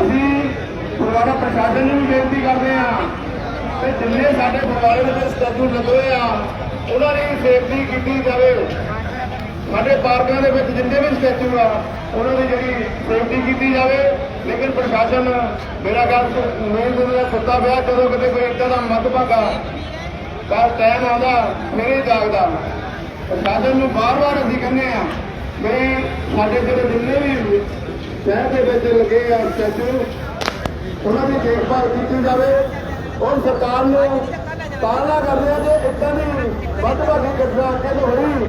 ਅਸੀਂ ਗੁਰਦੁਆਰਾ ਪ੍ਰਸ਼ਾਸਨ ਨੂੰ ਵੀ ਬੇਨਤੀ ਕਰਦੇ ਹਾਂ ਕਿ ਜਿੰਨੇ ਸਾਡੇ ਗੁਰਦੁਆਰੇ ਦੇ ਵਿੱਚ ਸਟੈਚੂ ਲੱਗੇ ਆ, ਉਹਨਾਂ ਦੀ ਸੇਫਟੀ ਕੀਤੀ ਜਾਵੇ। ਸਾਡੇ ਪਾਰਕਾਂ ਦੇ ਵਿੱਚ ਜਿੰਨੇ ਵੀ ਸਟੈਚੂ ਆ, ਉਹਨਾਂ ਦੀ ਜਿਹੜੀ ਸੇਫਟੀ ਕੀਤੀ ਜਾਵੇ। ਲੇਕਿਨ ਪ੍ਰਸ਼ਾਸਨ, ਮੇਰਾ ਗੱਲ ਮੇਨ ਦਾ ਸੁੱਤਾ ਪਿਆ, ਜਦੋਂ ਕਿਤੇ ਕੋਈ ਇੱਦਾਂ ਦਾ ਮੱਧਭਾਗਾ ਦਾ ਟਾਈਮ ਆਉਂਦਾ ਮੇਰੇ ਜਾਗਦਾ। ਪ੍ਰਸ਼ਾਸਨ ਨੂੰ ਬਾਰ-ਬਾਰ ਅਸੀਂ ਕਹਿੰਦੇ ਆ ਵੀ ਸਾਡੇ ਜਿਹੜੇ ਜਿੰਨੇ ਵੀ ਸ਼ਹਿਰ ਦੇ ਵਿੱਚ ਲੱਗੇ ਆ ਸਟੈਚੂ, ਉਹਨਾਂ ਦੀ ਦੇਖਭਾਲ ਕੀਤੀ ਜਾਵੇ। ਔਰ ਸਰਕਾਰ ਨੂੰ ਪਾਲਣਾ ਕਰਦੇ ਆ ਜੇ ਇੱਦਾਂ ਦੀ ਵੱਧ-ਵੱਧ ਘਟਨਾ ਅੱਗੇ ਤੋਂ ਹੋਈ।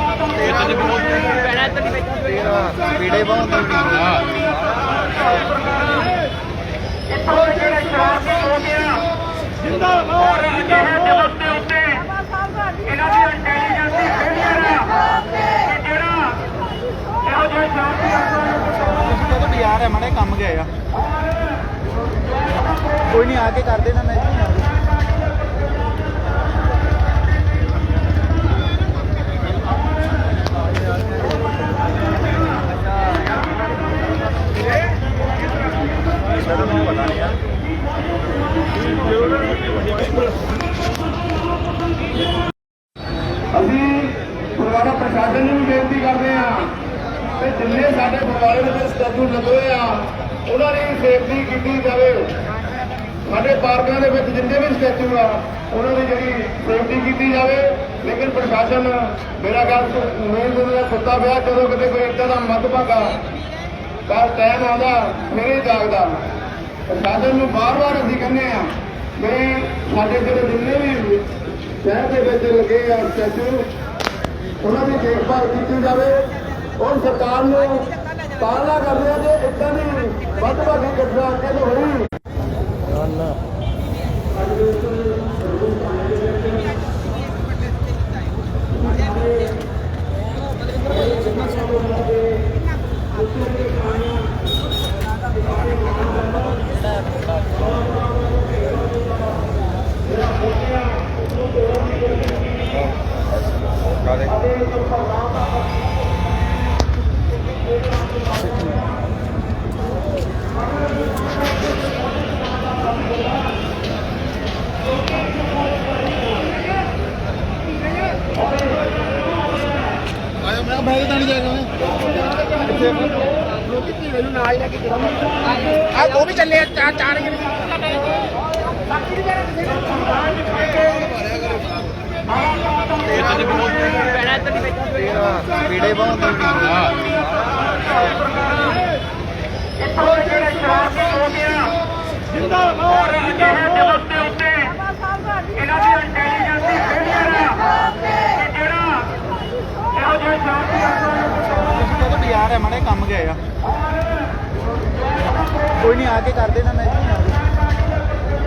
ਪੀੜੇ ਬਹੁਤ ਔਰ ਅਜਿਹੇ ਦਿਵਸ ਦੇ ਉੱਤੇ ਇਹਨਾਂ ਦੀ ਇੰਟੈਲੀਜੈਂਸ ਦੀ ਫੇਲਿਅਰ ਆ ਜਿਹੜਾ ਇਹੋ ਜਿਹੇ ਸ਼ਾਂਤੀ ਤੁਸੀਂ ਤਾਂ ਬਾਜ਼ਾਰ ਹੈ ਮੜੇ ਕੰਮ ਗਏ ਆ ਕੋਈ ਨਹੀਂ ਆ ਕੇ ਕਰ ਦੇਣਾ ਮੈਂ ਅਸੀਂ ਗੁਰਦੁਆਰਾ ਪ੍ਰਸ਼ਾਸਨ ਨੂੰ ਵੀ ਬੇਨਤੀ ਕਰਦੇ ਹਾਂ ਕਿ ਜਿੰਨੇ ਸਾਡੇ ਗੁਰਦੁਆਰੇ ਦੇ ਵਿੱਚ ਸਟੈਚੂ ਲੱਗੇ ਆ, ਉਹਨਾਂ ਦੀ ਸੇਫਟੀ ਕੀਤੀ ਜਾਵੇ। ਸਾਡੇ ਪਾਰਕਾਂ ਦੇ ਵਿੱਚ ਜਿੰਨੇ ਵੀ ਸਟੈਚੂ ਆ, ਉਹਨਾਂ ਦੀ ਜਿਹੜੀ ਸੇਫਟੀ ਕੀਤੀ ਜਾਵੇ। ਲੇਕਿਨ ਪ੍ਰਸ਼ਾਸਨ, ਮੇਰਾ ਗੱਲ ਮੇਨ ਦੁਨੀਆ ਸੁੱਤਾ ਪਿਆ, ਜਦੋਂ ਕਿਤੇ ਕੋਈ ਇੱਦਾਂ ਦਾ ਮੱਧਭਾਗਾ ਦਾ ਟਾਈਮ ਆਉਂਦਾ ਮੇਰੇ ਜਾਗਦਾ। ਪ੍ਰਸ਼ਾਸਨ ਨੂੰ ਬਾਰ-ਬਾਰ ਅਸੀਂ ਕਹਿੰਦੇ ਆ ਵੀ ਸਾਡੇ ਜਿਹੜੇ ਜਿੰਨੇ ਵੀ ਸ਼ਹਿਰ ਦੇ ਵਿੱਚ ਲੱਗੇ ਆ ਸਟੈਚੂ ਉਹਨਾਂ ਦੀ ਦੇਖਭਾਲ ਕੀਤੀ ਜਾਵੇ। ਔਰ ਸਰਕਾਰ ਨੂੰ ਪਾਲਣਾ ਕਰਦੇ ਆ ਜੇ ਇੱਦਾਂ ਦੀ ਵੱਧ-ਵੱਧ ਘਟਨਾ ਅੱਗੇ ਤੋਂ ਹੋਈ। ਆਇਆ ਮੈਂ ਬੈਗ ਤਾਂ ਨਹੀਂ ਜਾਏਗਾ ਮੈਂ ਨਾਲ ਲੈ ਕੇ ਆ ਉਹ ਵੀ ਚੱਲੇ ਆ ਚਾਰ ਚਾਰ ਹੀ ਪੀੜੇ ਬਹੁਤ ਔਰ ਜਿਹੜੇ ਸ਼ਰਾਰਤੀ ਲੋਕ ਆ ਔਰ ਅਜਿਹੇ ਦਿਵਸ ਦੇ ਉੱਤੇ ਇਹਨਾਂ ਦੀ ਇੰਟੈਲੀਜੈਂਸ ਦੀ ਫੇਲਿਅਰ ਆ ਕਿ ਜਿਹੜਾ ਇਹੋ ਜਿਹੇ ਸ਼ਾਂਤੀ ਤੁਸੀਂ ਤਾਂ ਬਾਜ਼ਾਰ ਹੈ ਮੜੇ ਕੰਮ ਗਏ ਆ ਕੋਈ ਨਹੀਂ ਆ ਕੇ ਕਰ ਦੇਣਾ ਮੈਂ ਇੱਥੇ ਹੀ ਆ ਜਾਊਂ।